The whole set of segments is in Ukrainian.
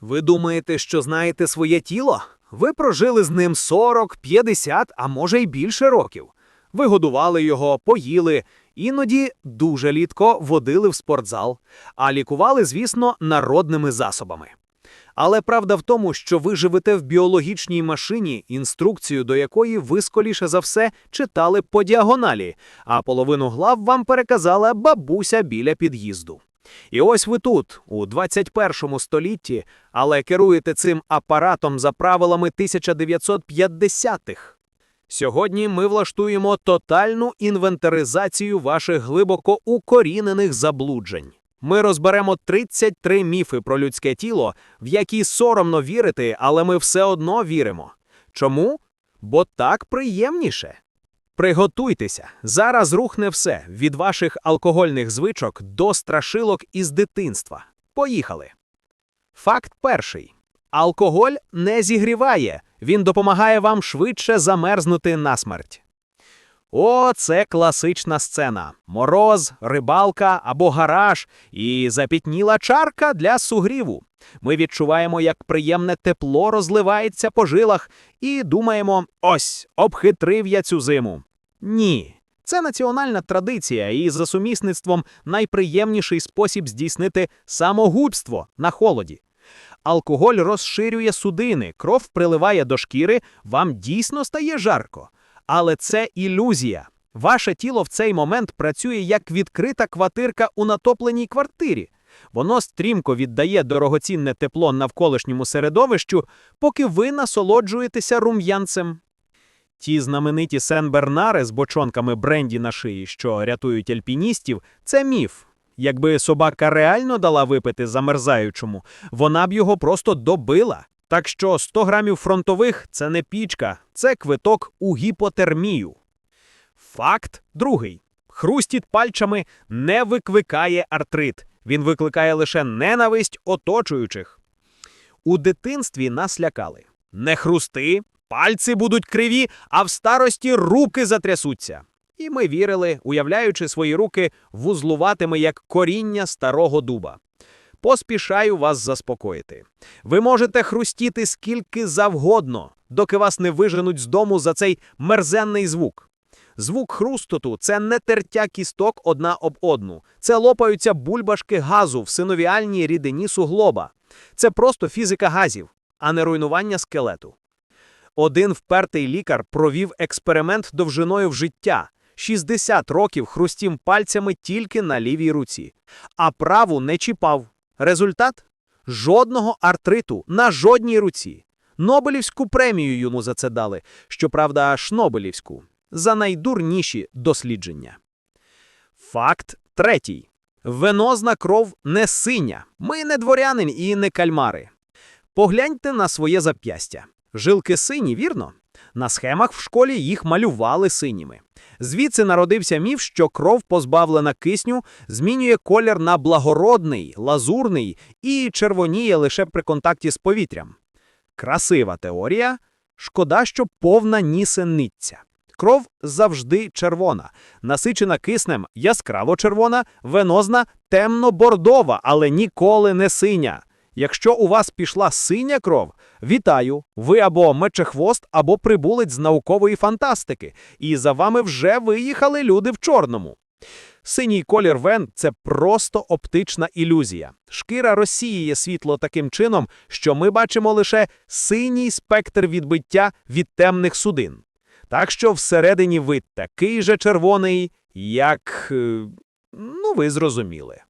Ви думаєте, що знаєте своє тіло? Ви прожили з ним 40, 50, а може й більше років. Ви годували його, поїли, іноді дуже рідко водили в спортзал, а лікували, звісно, народними засобами. Але правда в тому, що ви живете в біологічній машині, інструкцію до якої ви скоріше за все читали по діагоналі, а половину глав вам переказала бабуся біля під'їзду. І ось ви тут, у 21 столітті, але керуєте цим апаратом за правилами 1950-х. Сьогодні ми влаштуємо тотальну інвентаризацію ваших глибоко укорінених заблуджень. Ми розберемо 33 міфи про людське тіло, в які соромно вірити, але ми все одно віримо. Чому? Бо так приємніше. Приготуйтеся, зараз рухне все від ваших алкогольних звичок до страшилок із дитинства. Поїхали. Факт перший: алкоголь не зігріває, він допомагає вам швидше замерзнути насмерть. О, це класична сцена: мороз, рибалка або гараж і запітніла чарка для сугріву. Ми відчуваємо, як приємне тепло розливається по жилах, і думаємо: ось, обхитрив я цю зиму. Ні. Це національна традиція і за сумісництвом найприємніший спосіб здійснити самогубство на холоді. Алкоголь розширює судини, кров приливає до шкіри, вам дійсно стає жарко. Але це ілюзія. Ваше тіло в цей момент працює як відкрита квартирка у натопленій квартирі. Воно стрімко віддає дорогоцінне тепло навколишньому середовищу, поки ви насолоджуєтеся рум'янцем. Ті знамениті Сен-Бернари з бочонками бренді на шиї, що рятують альпіністів, це міф. Якби собака реально дала випити замерзаючому, вона б його просто добила. Так що 100 грамів фронтових це не пічка, це квиток у гіпотермію. Факт другий: хрустіт пальчами не викликає артрит, він викликає лише ненависть оточуючих. У дитинстві нас лякали. Не хрусти, пальці будуть криві, а в старості руки затрясуться. І ми вірили, уявляючи свої руки вузлуватими як коріння старого дуба. Поспішаю вас заспокоїти. Ви можете хрустіти скільки завгодно, доки вас не виженуть з дому за цей мерзенний звук. Звук хрустоту це не тертя кісток одна об одну, це лопаються бульбашки газу в синовіальній рідині суглоба. Це просто фізика газів, а не руйнування скелету. Один впертий лікар провів експеримент довжиною в життя. 60 років хрустім пальцями тільки на лівій руці, а праву не чіпав. Результат жодного артриту на жодній руці. Нобелівську премію йому за це дали, щоправда, аж Нобелівську, за найдурніші дослідження. Факт третій. Венозна кров не синя. Ми не дворянин і не кальмари. Погляньте на своє зап'ястя. Жилки сині, вірно? На схемах в школі їх малювали синіми. Звідси народився міф, що кров, позбавлена кисню, змінює колір на благородний, лазурний і червоніє лише при контакті з повітрям. Красива теорія. Шкода, що повна нісенниця. Кров завжди червона, насичена киснем яскраво червона, венозна темно-бордова, але ніколи не синя. Якщо у вас пішла синя кров, вітаю, ви або мечехвост, або прибулець з наукової фантастики, і за вами вже виїхали люди в чорному. Синій колір вен це просто оптична ілюзія. Шкіра розсіює світло таким чином, що ми бачимо лише синій спектр відбиття від темних судин. Так що всередині вид такий же червоний, як. е, ну, ви зрозуміли.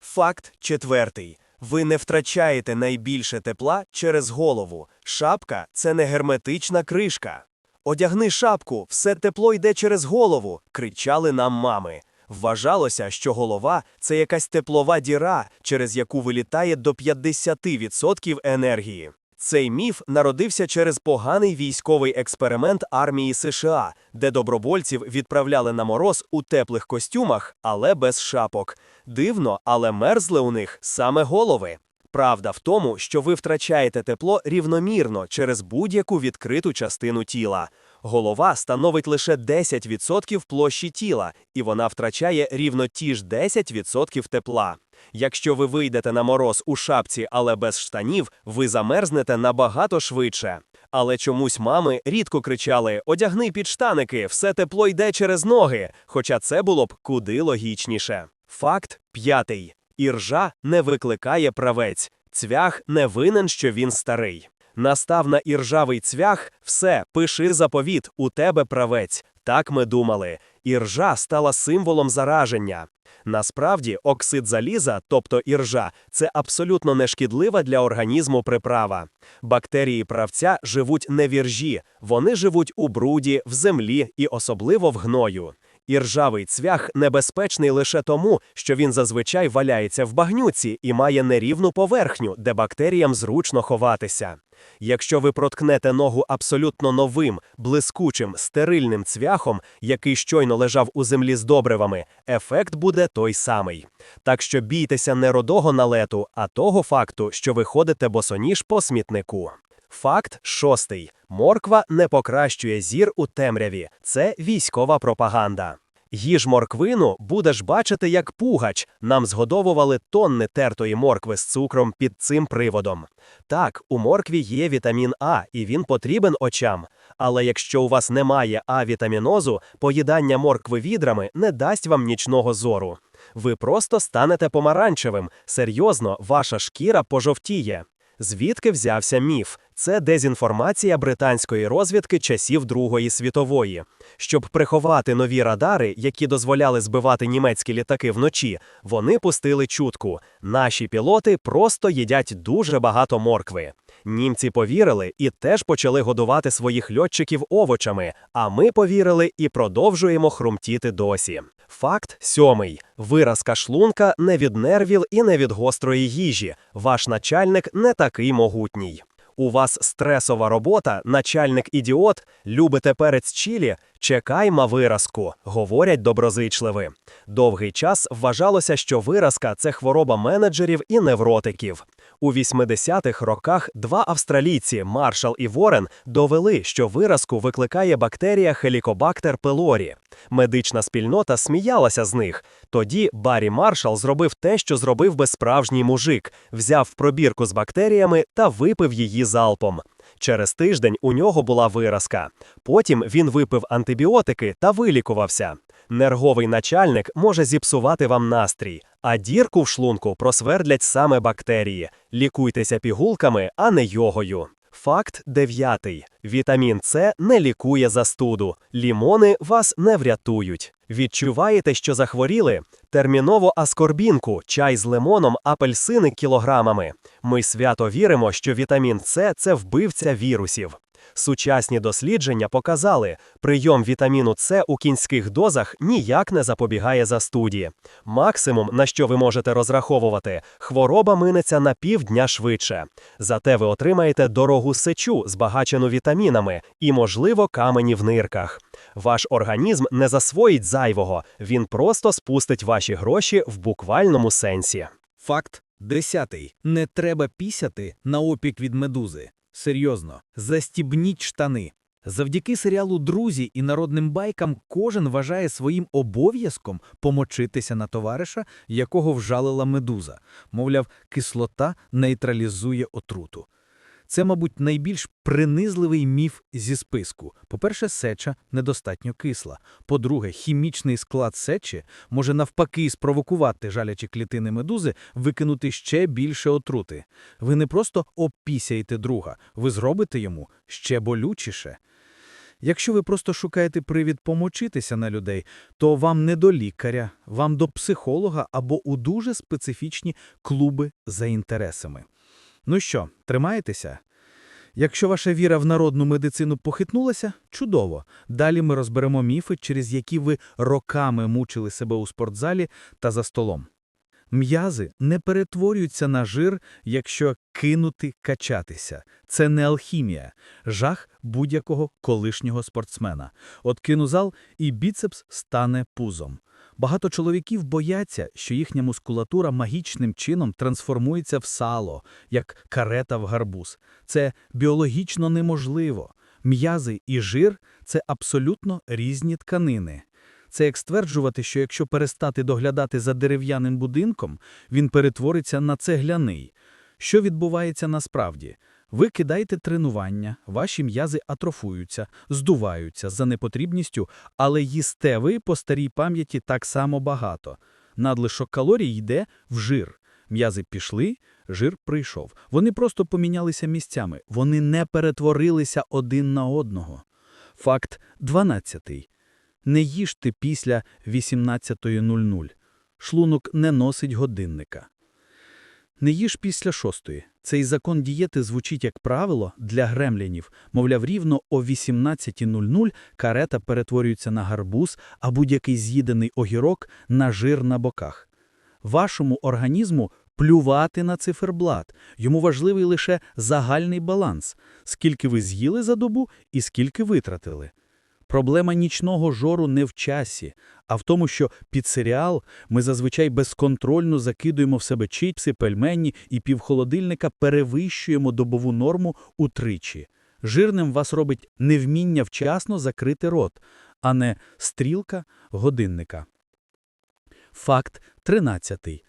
Факт четвертий. Ви не втрачаєте найбільше тепла через голову. Шапка це не герметична кришка. Одягни шапку, все тепло йде через голову, кричали нам мами. Вважалося, що голова це якась теплова діра, через яку вилітає до 50% енергії. Цей міф народився через поганий військовий експеримент армії США, де добровольців відправляли на мороз у теплих костюмах, але без шапок. Дивно, але мерзли у них саме голови. Правда в тому, що ви втрачаєте тепло рівномірно через будь-яку відкриту частину тіла. Голова становить лише 10% площі тіла, і вона втрачає рівно ті ж 10% тепла. Якщо ви вийдете на мороз у шапці, але без штанів, ви замерзнете набагато швидше. Але чомусь мами рідко кричали: одягни підштаники, все тепло йде через ноги. Хоча це було б куди логічніше. Факт п'ятий: іржа не викликає правець, цвях не винен, що він старий. Настав на іржавий цвях, все, пиши заповіт, у тебе правець. Так ми думали. Іржа стала символом зараження. Насправді, оксид заліза, тобто іржа, це абсолютно нешкідлива для організму приправа. Бактерії правця живуть не в іржі, вони живуть у бруді, в землі і особливо в гною. Іржавий цвях небезпечний лише тому, що він зазвичай валяється в багнюці і має нерівну поверхню, де бактеріям зручно ховатися. Якщо ви проткнете ногу абсолютно новим, блискучим, стерильним цвяхом, який щойно лежав у землі з добривами, ефект буде той самий. Так що бійтеся не родого налету, а того факту, що ви ходите босоніж по смітнику. Факт шостий. Морква не покращує зір у темряві. Це військова пропаганда. Їж морквину, будеш бачити, як пугач. Нам згодовували тонни тертої моркви з цукром під цим приводом. Так, у моркві є вітамін А, і він потрібен очам. Але якщо у вас немає А-вітамінозу, поїдання моркви відрами не дасть вам нічного зору. Ви просто станете помаранчевим. Серйозно, ваша шкіра пожовтіє. Звідки взявся міф? Це дезінформація британської розвідки часів Другої світової. Щоб приховати нові радари, які дозволяли збивати німецькі літаки вночі, вони пустили чутку. Наші пілоти просто їдять дуже багато моркви. Німці повірили і теж почали годувати своїх льотчиків овочами, а ми повірили і продовжуємо хрумтіти досі. Факт сьомий: виразка шлунка не від нервів і не від гострої їжі. Ваш начальник не такий могутній. У вас стресова робота, начальник ідіот, любите перець чілі, чекай ма виразку, говорять доброзичливи. Довгий час вважалося, що виразка це хвороба менеджерів і невротиків. У 80-х роках два австралійці, Маршал і Ворен, довели, що виразку викликає бактерія Helicobacter pylori. Медична спільнота сміялася з них. Тоді Баррі Маршал зробив те, що зробив би справжній мужик, взяв пробірку з бактеріями та випив її залпом. Через тиждень у нього була виразка. Потім він випив антибіотики та вилікувався. Нерговий начальник може зіпсувати вам настрій, а дірку в шлунку просвердлять саме бактерії. Лікуйтеся пігулками, а не йогою. Факт дев'ятий. Вітамін С не лікує застуду. Лімони вас не врятують. Відчуваєте, що захворіли? Терміново аскорбінку, чай з лимоном, апельсини кілограмами. Ми свято віримо, що вітамін С це вбивця вірусів. Сучасні дослідження показали, прийом вітаміну С у кінських дозах ніяк не запобігає застуді. Максимум, на що ви можете розраховувати, хвороба минеться на півдня швидше. Зате ви отримаєте дорогу сечу, збагачену вітамінами, і, можливо, камені в нирках. Ваш організм не засвоїть зайвого, він просто спустить ваші гроші в буквальному сенсі. Факт десятий. Не треба пісяти на опік від медузи. Серйозно, застібніть штани. Завдяки серіалу Друзі і народним байкам кожен вважає своїм обов'язком помочитися на товариша, якого вжалила медуза. Мовляв, кислота нейтралізує отруту. Це, мабуть, найбільш принизливий міф зі списку. По-перше, сеча недостатньо кисла. По-друге, хімічний склад сечі може навпаки спровокувати жалячі клітини медузи викинути ще більше отрути. Ви не просто опісяєте друга, ви зробите йому ще болючіше. Якщо ви просто шукаєте привід помочитися на людей, то вам не до лікаря, вам до психолога або у дуже специфічні клуби за інтересами. Ну що, тримаєтеся? Якщо ваша віра в народну медицину похитнулася, чудово. Далі ми розберемо міфи, через які ви роками мучили себе у спортзалі та за столом. М'язи не перетворюються на жир, якщо кинути качатися. Це не алхімія, жах будь-якого колишнього спортсмена. От кину зал, і біцепс стане пузом. Багато чоловіків бояться, що їхня мускулатура магічним чином трансформується в сало, як карета в гарбуз. Це біологічно неможливо. М'язи і жир – це абсолютно різні тканини. Це як стверджувати, що якщо перестати доглядати за дерев'яним будинком, він перетвориться на цегляний. Що відбувається насправді? Ви кидаєте тренування, ваші м'язи атрофуються, здуваються за непотрібністю, але їсте ви по старій пам'яті так само багато. Надлишок калорій йде в жир. М'язи пішли, жир прийшов. Вони просто помінялися місцями. Вони не перетворилися один на одного. Факт 12. Не їжте після 18.00. Шлунок не носить годинника. Не їж після шостої. Цей закон дієти звучить як правило для гремлінів. Мовляв, рівно о 18.00 карета перетворюється на гарбуз, а будь-який з'їдений огірок – на жир на боках. Вашому організму плювати на циферблат. Йому важливий лише загальний баланс – скільки ви з'їли за добу і скільки витратили. Проблема нічного жору не в часі, а в тому, що під серіал ми зазвичай безконтрольно закидуємо в себе чіпси, пельмені і півхолодильника перевищуємо добову норму утричі. Жирним вас робить невміння вчасно закрити рот, а не стрілка годинника. Факт 13.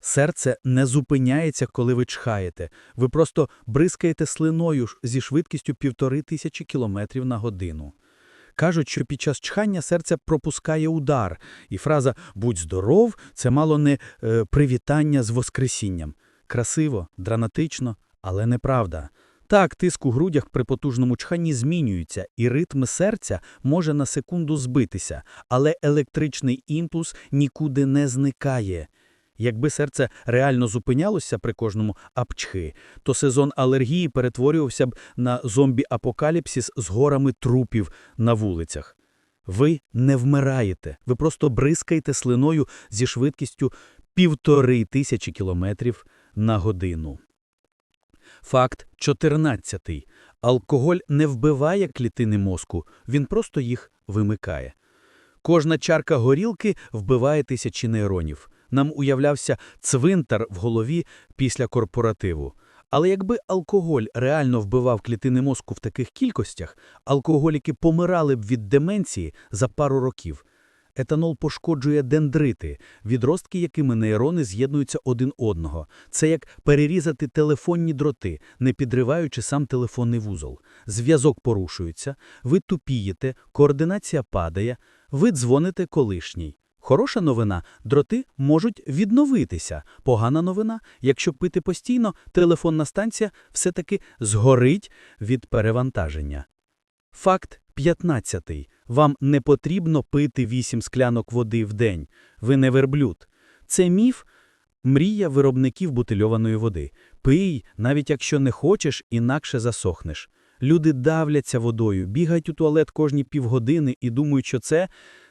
Серце не зупиняється, коли ви чхаєте. Ви просто бризкаєте слиною зі швидкістю півтори тисячі кілометрів на годину. Кажуть, що під час чхання серце пропускає удар, і фраза «будь здоров» – це мало не е, привітання з воскресінням. Красиво, драматично, але неправда. Так, тиск у грудях при потужному чханні змінюється, і ритм серця може на секунду збитися, але електричний імпульс нікуди не зникає. Якби серце реально зупинялося при кожному апчхи, то сезон алергії перетворювався б на зомбі-апокаліпсис з горами трупів на вулицях. Ви не вмираєте, ви просто бризкаєте слиною зі швидкістю півтори тисячі кілометрів на годину. Факт 14. Алкоголь не вбиває клітини мозку, він просто їх вимикає. Кожна чарка горілки вбиває тисячі нейронів. Нам уявлявся цвинтар в голові після корпоративу. Але якби алкоголь реально вбивав клітини мозку в таких кількостях, алкоголіки помирали б від деменції за пару років. Етанол пошкоджує дендрити, відростки, якими нейрони з'єднуються один одного. Це як перерізати телефонні дроти, не підриваючи сам телефонний вузол. Зв'язок порушується, ви тупієте, координація падає, ви дзвоните колишній. Хороша новина – дроти можуть відновитися. Погана новина – якщо пити постійно, телефонна станція все-таки згорить від перевантаження. Факт 15. Вам не потрібно пити 8 склянок води в день. Ви не верблюд. Це міф – мрія виробників бутильованої води. Пий, навіть якщо не хочеш, інакше засохнеш. Люди давляться водою, бігають у туалет кожні півгодини і думають, що це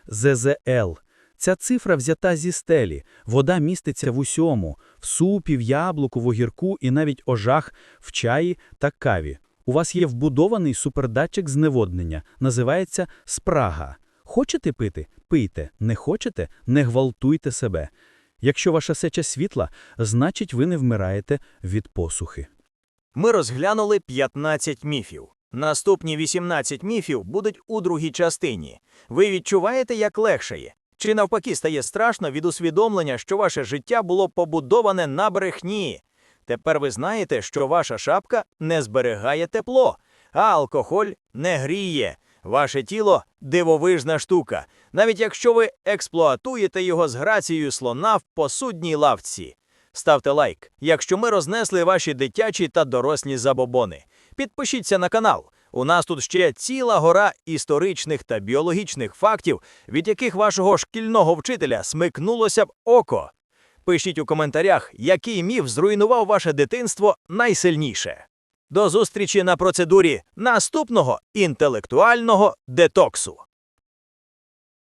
ЗЗЛ. Ця цифра взята зі стелі. Вода міститься в усьому – в супі, в яблуку, в огірку і навіть ожах в чаї та каві. У вас є вбудований супердатчик зневоднення, називається спрага. Хочете пити? Пийте. Не хочете? Не гвалтуйте себе. Якщо ваша сеча світла, значить ви не вмираєте від посухи. Ми розглянули 15 міфів. Наступні 18 міфів будуть у другій частині. Ви відчуваєте, як легшає? Чи навпаки стає страшно від усвідомлення, що ваше життя було побудоване на брехні? Тепер ви знаєте, що ваша шапка не зберігає тепло, а алкоголь не гріє. Ваше тіло дивовижна штука, навіть якщо ви експлуатуєте його з грацією слона в посудній лавці. Ставте лайк, якщо ми рознесли ваші дитячі та дорослі забобони. Підпишіться на канал. У нас тут ще ціла гора історичних та біологічних фактів, від яких вашого шкільного вчителя смикнулося б око. Пишіть у коментарях, який міф зруйнував ваше дитинство найсильніше. До зустрічі на процедурі наступного інтелектуального детоксу.